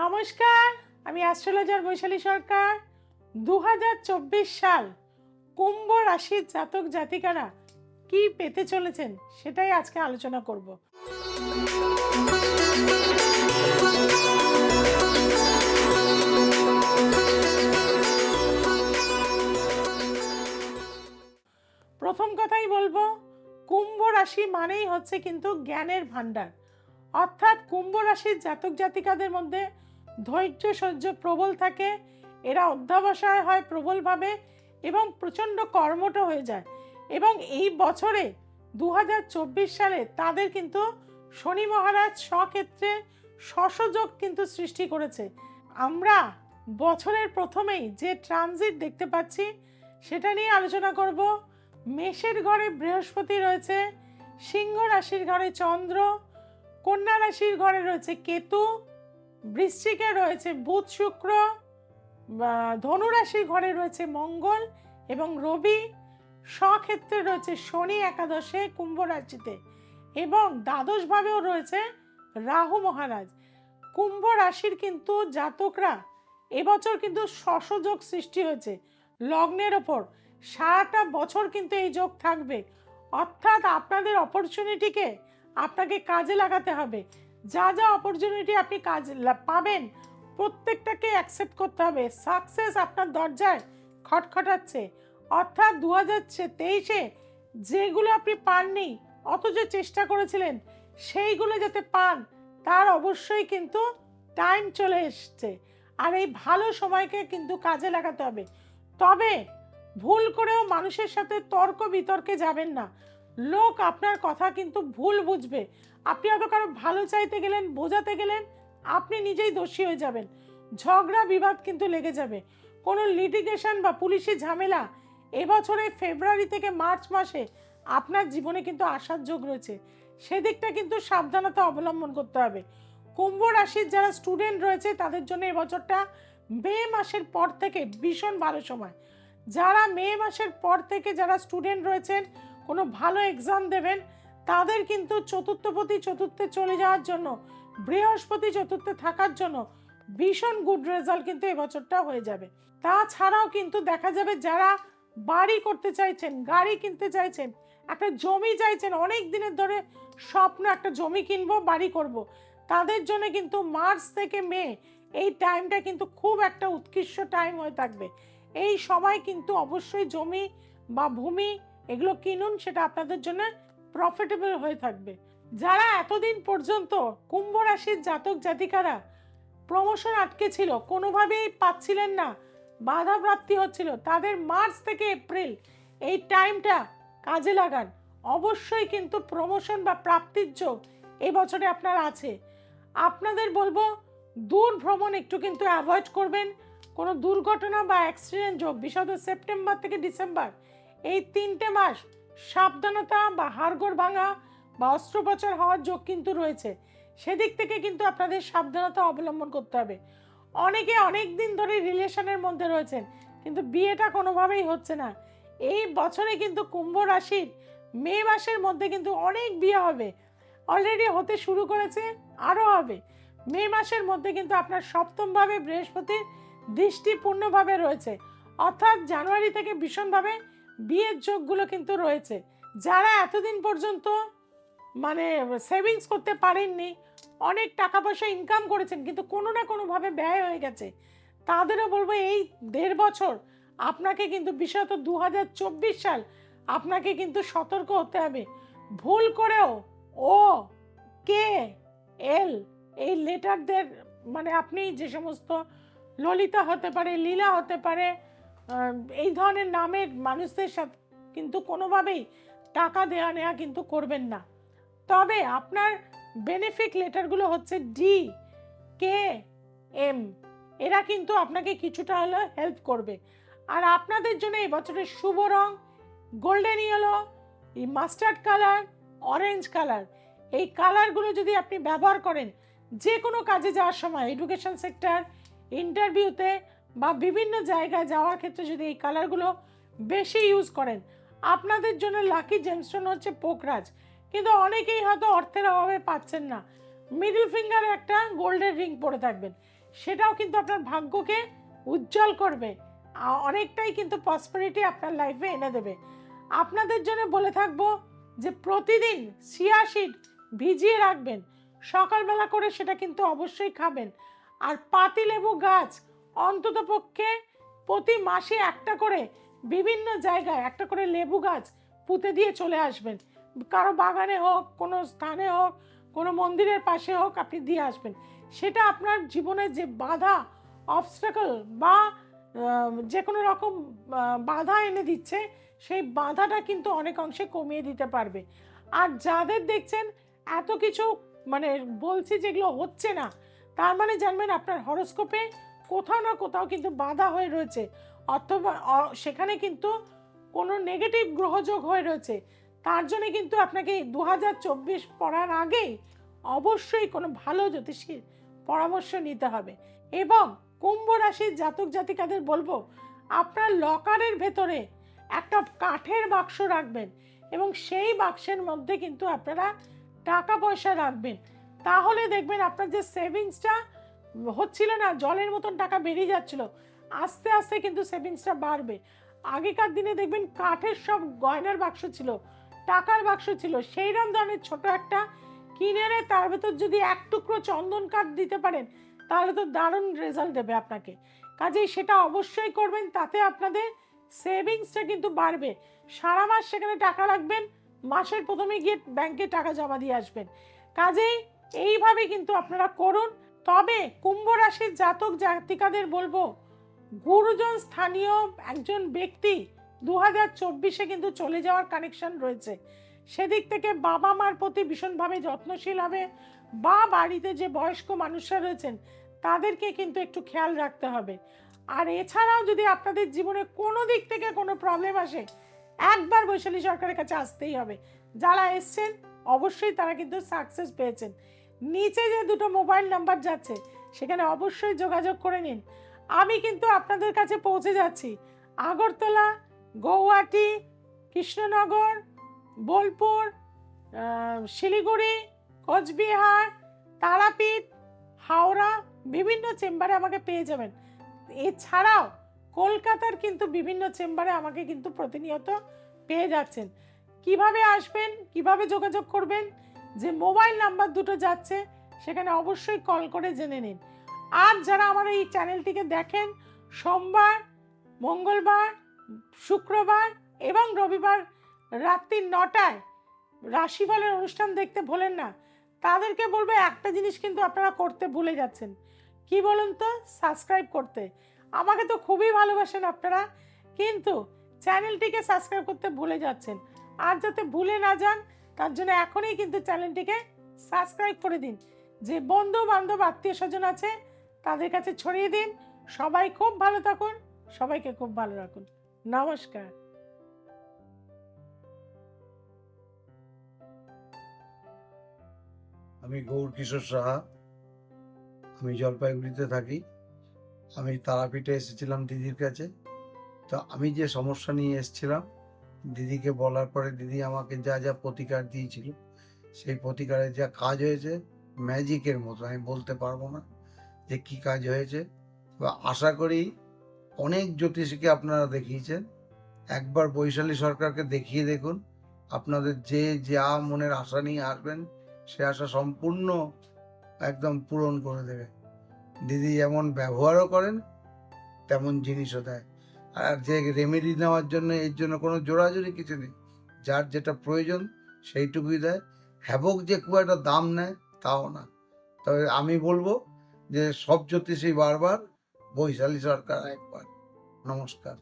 নমস্কার, আমি অ্যাস্ট্রোলজার বৈশালী সরকার। দু হাজার চব্বিশ সাল কুম্ভ রাশির জাতক জাতিকারা কি পেতে চলেছেন সেটাই আজকে আলোচনা করব। প্রথম কথাই বলব, কুম্ভ রাশি মানেই হচ্ছে কিন্তু জ্ঞানের ভাণ্ডার। অর্থাৎ কুম্ভ রাশির জাতক জাতিকাদের মধ্যে ধৈর্য, সহ্য প্রবল থাকে। এরা অধ্যাবসায় হয় প্রবলভাবে এবং প্রচণ্ড কর্মঠ হয়ে যায়। এবং এই বছরে দু হাজার চব্বিশ সালে তাদের কিন্তু শনি মহারাজ স্বক্ষেত্রে শশযোগ কিন্তু সৃষ্টি করেছে। আমরা বছরের প্রথমেই যে ট্রানজিট দেখতে পাচ্ছি, সেটা নিয়ে আলোচনা করব। মেষের ঘরে বৃহস্পতি রয়েছে, সিংহ রাশির ঘরে চন্দ্র, কন্যা রাশির ঘরে রয়েছে কেতু বৃশ্চিকে রয়েছে বুধ, শুক্র, বা ধনু ঘরে রয়েছে মঙ্গল এবং রবি। স্বক্ষেত্রে রয়েছে শনি একাদশে কুম্ভ রাশিতে এবং দ্বাদশভাবেও রয়েছে রাহু মহারাজ। কুম্ভ রাশির কিন্তু জাতকরা এবছর কিন্তু শশযোগ সৃষ্টি হয়েছে লগ্নের ওপর। সারাটা বছর কিন্তু এই যোগ থাকবে। অর্থাৎ আপনাদের অপরচুনিটিকে আপনাকে কাজে লাগাতে হবে। যা যা অপরচুনিটি আপনি কাজ পাবেন, প্রত্যেকটাকে অ্যাকসেপ্ট করতে হবে। সাকসেস আপনার দরজায় খটখটাচ্ছে। অর্থাৎ দু হাজার তেইশে যেগুলো আপনি পাননি, অথচ চেষ্টা করেছিলেন, সেইগুলো যাতে পান, তার অবশ্যই কিন্তু টাইম চলে এসছে। আর এই ভালো সময়কে কিন্তু কাজে লাগাতে হবে। তবে ভুল করেও মানুষের সাথে তর্ক বিতর্কে যাবেন না। লোক আপনার কথা কিন্তু ভুল বুঝবে। আপনি হয়তো কারও ভালো চাইতে গেলেন, বোঝাতে গেলেন, আপনি নিজেই দোষী হয়ে যাবেন। ঝগড়া, বিবাদ কিন্তু লেগে যাবে। কোনো লিটিগেশন বা পুলিশি ঝামেলা এবছরে ফেব্রুয়ারি থেকে মার্চ মাসে আপনার জীবনে কিন্তু আসার যোগ রয়েছে। সেদিকটা কিন্তু সাবধানতা অবলম্বন করতে হবে। কুম্ভ রাশির যারা স্টুডেন্ট রয়েছে, তাদের জন্য এবছরটা মে মাসের পর থেকে ভীষণ ভালো সময়। যারা মে মাসের পর থেকে যারা স্টুডেন্ট রয়েছেন কোনো ভালো এক্সাম দেবেন, তাদের কিন্তু চতুর্থপতি চতুর্থে চলে যাওয়ার জন্য, বৃহস্পতি চতুর্থে থাকার জন্য ভীষণ গুড রেজাল্ট কিন্তু এবছরটা হয়ে যাবে তাছাড়াও কিন্তু দেখা যাবে যারা বাড়ি করতে চাইছেন, গাড়ি কিনতে চাইছেন, একটা জমি চাইছেন, অনেক দিনের ধরে স্বপ্ন একটা জমি কিনবো, বাড়ি করব। তাদের জন্য কিন্তু মার্চ থেকে মে এই টাইমটা কিন্তু খুব একটা উৎকৃষ্ট টাইম হয়ে থাকবে এই সময় কিন্তু অবশ্যই জমি বা ভূমি এগুলো কিনুন, সেটা আপনাদের জন্য প্রফিটেবল হয়ে থাকবে। যারা এতদিন পর্যন্ত কুম্ভ রাশির জাতক জাতিকারা প্রমোশন আটকে ছিল কোনোভাবেই পাচ্ছিলেন না, বাধা প্রাপ্তি হচ্ছিল, তাদের মার্চ থেকে এপ্রিল এই টাইমটা কাজে লাগান। অবশ্যই কিন্তু প্রমোশন বা প্রাপ্তির যোগ এই বছরে আপনার আছে। আপনাদের বলব, দূর ভ্রমণ একটু কিন্তু অ্যাভয়েড করবেন। কোনো দুর্ঘটনা বা অ্যাক্সিডেন্ট যোগ বিশেষত সেপ্টেম্বর থেকে ডিসেম্বর এই তিনটে মাস সাবধানতা বা হাড়গোড় ভাঙা বা অস্ত্রোপচার হওয়ার যোগ কিন্তু রয়েছে। সেদিক থেকে কিন্তু আপনাদের সাবধানতা অবলম্বন করতে হবে। অনেকে অনেক দিন ধরে রিলেশনের মধ্যে রয়েছেন, কিন্তু বিয়েটা কোনোভাবেই হচ্ছে না। এই বছরে কিন্তু কুম্ভ রাশির মে মাসের মধ্যে কিন্তু অনেক বিয়ে হবে। অলরেডি হতে শুরু করেছে, আরও হবে। মে মাসের মধ্যে কিন্তু আপনার সপ্তমভাবে বৃহস্পতির দৃষ্টিপূর্ণভাবে রয়েছে। অর্থাৎ জানুয়ারি থেকে ভীষণভাবে বিয়ের যোগগুলো কিন্তু রয়েছে। যারা এতদিন পর্যন্ত মানে সেভিংস করতে পারেননি, অনেক টাকা পয়সা ইনকাম করেছেন, কিন্তু কোনো না কোনোভাবে ব্যয় হয়ে গেছে, তাদেরও বলব এই দেড় বছর আপনাকে কিন্তু বিশেষত দু হাজার চব্বিশ সাল আপনাকে কিন্তু সতর্ক হতে হবে। ভুল করেও ও, কে, এল এই লেটারদের মানে আপনি যে সমস্ত ললিতা হতে পারে, লীলা হতে পারে এই ধরনের নামের মানুষদের সাথে কিন্তু কোনোভাবেই টাকা দেওয়া নেওয়া কিন্তু করবেন না। তবে আপনার বেনিফিট লেটারগুলো হচ্ছে ডি কে এম এরা কিন্তু আপনাকে কিছুটা হলেও হেল্প করবে। আর আপনাদের জন্য এই বছরের শুভ রং golden yellow mustard colour orange colour এই কালারগুলো যদি আপনি ব্যবহার করেন যে কোনো কাজে যাওয়ার সময় এডুকেশন সেক্টর ইন্টারভিউতে বা বিভিন্ন জায়গায় যাওয়ার ক্ষেত্রে যদি এই কালারগুলো বেশি ইউজ করেন, আপনাদের জন্য লাকি জেমস্টোন হচ্ছে পোকরাজ। কিন্তু অনেকেই হয়তো অর্থের অভাবে পাচ্ছেন না। মিডল ফিঙ্গারে একটা গোল্ডের রিং পরে থাকবেন। সেটাও কিন্তু আপনার ভাগ্যকে উজ্জ্বল করবে। অনেকটাই কিন্তু প্রসপারিটি আপনার লাইফে এনে দেবে। আপনাদের জন্য বলে থাকব যে প্রতিদিন চিয়া সিড ভিজিয়ে রাখবেন। সকালবেলা করে সেটা কিন্তু অবশ্যই খাবেন। আর পাতিলেবু গাছ অন্তত পক্ষে প্রতি মাসে একটা করে বিভিন্ন জায়গায় একটা করে লেবু গাছ পুঁতে দিয়ে চলে আসবেন। কারও বাগানে হোক, কোনো স্থানে হোক, কোনো মন্দিরের পাশে হোক আপনি দিয়ে আসবেন। সেটা আপনার জীবনে যে বাধা অবস্টাকল বা যে কোনো রকম বাধা এনে দিচ্ছে, সেই বাধাটা কিন্তু অনেক অংশে কমিয়ে দিতে পারবে। আর যাদের দেখছেন, এত কিছু মানে বলছি যেগুলো হচ্ছে না, তার মানে জানবেন আপনার হরস্কোপে কোথাও না কোথাও কিন্তু বাধা হয়ে রয়েছে। অথবা সেখানে কিন্তু কোনো নেগেটিভ গ্রহযোগ হয়ে রয়েছে। তার জন্য কিন্তু আপনাকে দু হাজার চব্বিশ পড়ার আগেই অবশ্যই কোনো ভালো জ্যোতিষীর পরামর্শ নিতে হবে। এবং কুম্ভ রাশির জাতক জাতিকাদের বলব, আপনার লকারের ভেতরে একটা কাঠের বাক্স রাখবেন এবং সেই বাক্সের মধ্যে কিন্তু আপনারা টাকা পয়সা রাখবেন। তাহলে দেখবেন আপনার যে সেভিংসটা হচ্ছিল না, জলের মতন টাকা বেরিয়ে যাচ্ছিল। আস্তে আস্তে কিন্তু সেভিংসটা বাড়বে। আগেকার দিনে দেখবেন কাঠের সব গয়নার বাক্স ছিল, টাকার বাক্স ছিল। সেইরকম ধরনের ছোট একটা কিনে এনে তার ভেতর যদি এক টুকরো চন্দন কাঠ দিতে পারেন, তাহলে তো দারুণ রেজাল্ট দেবে আপনাকে। কাজেই সেটা অবশ্যই করবেন, তাতে আপনাদের সেভিংসটা কিন্তু বাড়বে। সারা মাস সেখানে টাকা রাখবেন, মাসের প্রথমে গিয়ে ব্যাংকে টাকা জমা দিয়ে আসবেন। কাজেই এইভাবে কিন্তু আপনারা করুন তবে কুম্ভ রাশির জাতক জাতিকাদের বলব, গুরুজন স্থানীয় একজন ব্যক্তি দু হাজার চব্বিশে কিন্তু চলে যাওয়ার কানেকশন রয়েছে। সেদিক থেকে বাবা মার প্রতি ভীষণভাবে যত্নশীল হবে বা বাড়িতে যে বয়স্ক মানুষরা রয়েছেন, তাদেরকে কিন্তু একটু খেয়াল রাখতে হবে। আর এছাড়াও যদি আপনাদের জীবনে কোনো দিক থেকে কোনো প্রবলেম আসে, একবার বৈশালী সরকারের কাছে আসতেই হবে। যারা এসছেন, অবশ্যই তারা কিন্তু সাকসেস পেয়েছেন। নিচে যে দুটো মোবাইল নাম্বার যাচ্ছে, সেখানে অবশ্যই যোগাযোগ করে নিন। আমি কিন্তু আপনাদের কাছে পৌঁছে যাচ্ছি। আগরতলা, গৌহাটি, কৃষ্ণনগর, বোলপুর শিলিগুড়ি, কোচবিহার, তারাপীঠ, হাওড়া, বিভিন্ন চেম্বারে আমাকে পেয়ে যাবেন। এছাড়াও কলকাতার কিন্তু বিভিন্ন চেম্বারে আমাকে কিন্তু প্রতিনিয়ত পেয়ে যাচ্ছেন। কীভাবে আসবেন, কীভাবে যোগাযোগ করবেন যে মোবাইল নাম্বার দুটো যাচ্ছে, সেখানে অবশ্যই কল করে জেনে নিন। আর যারা আমার এই চ্যানেলটিকে দেখেন, সোমবার, মঙ্গলবার, শুক্রবার এবং রবিবার রাত্রি নটায় রাশিফলের অনুষ্ঠান দেখতে ভোলেন না, তাদেরকে বলবে একটা জিনিস কিন্তু আপনারা করতে ভুলে যাচ্ছেন। কি বলুন তো? সাবস্ক্রাইব করতে। আমাকে তো খুবই ভালোবাসেন আপনারা, কিন্তু চ্যানেলটিকে সাবস্ক্রাইব করতে ভুলে যাচ্ছেন। আর যাতে ভুলে না যান তার জন্য এখনই কিন্তু চ্যানেলটিকে সাবস্ক্রাইব করে দিন। যে বন্ধু বান্ধব আত্মীয় স্বজন আছে, তাদের কাছে ছড়িয়ে দিন। সবাই খুব ভালো থাকুন, সবাইকে খুব ভালো রাখুন। নমস্কার। আমি গৌর কিশোর সাহা। আমি জলপাইগুড়িতে থাকি। আমি তারাপীঠে এসেছিলাম দিদির কাছে। তো আমি যে সমস্যা নিয়ে এসেছিলাম দিদিকে বলার পরে দিদি আমাকে যা যা প্রতিকার দিয়েছিল, সেই প্রতিকারে যা কাজ হয়েছে ম্যাজিকের মতো, আমি বলতে পারব না যে কি কাজ হয়েছে। আশা করি অনেক জ্যোতিষীকে আপনারা দেখিয়েছেন। একবার বৈশালী সরকারকে দেখিয়ে দেখুন, আপনাদের যে যা মনের আশা নিয়ে আসবেন, সে আশা সম্পূর্ণ একদম পূরণ করে দেবে। দিদি যেমন ব্যবহারও করেন, তেমন জিনিসও দেয়। যে রেমেডি নেওয়ার জন্য, এর জন্য কোনো জোড়াজোড়ি কিছু নেই। যার যেটা প্রয়োজন, সেইটুকুই দেয়। হ্যাবক যে খুব একটা দাম নেয়, তাও না। তবে আমি বলব যে, সব জ্যোতিষী বারবার বৈশালী সরকার একবার। নমস্কার।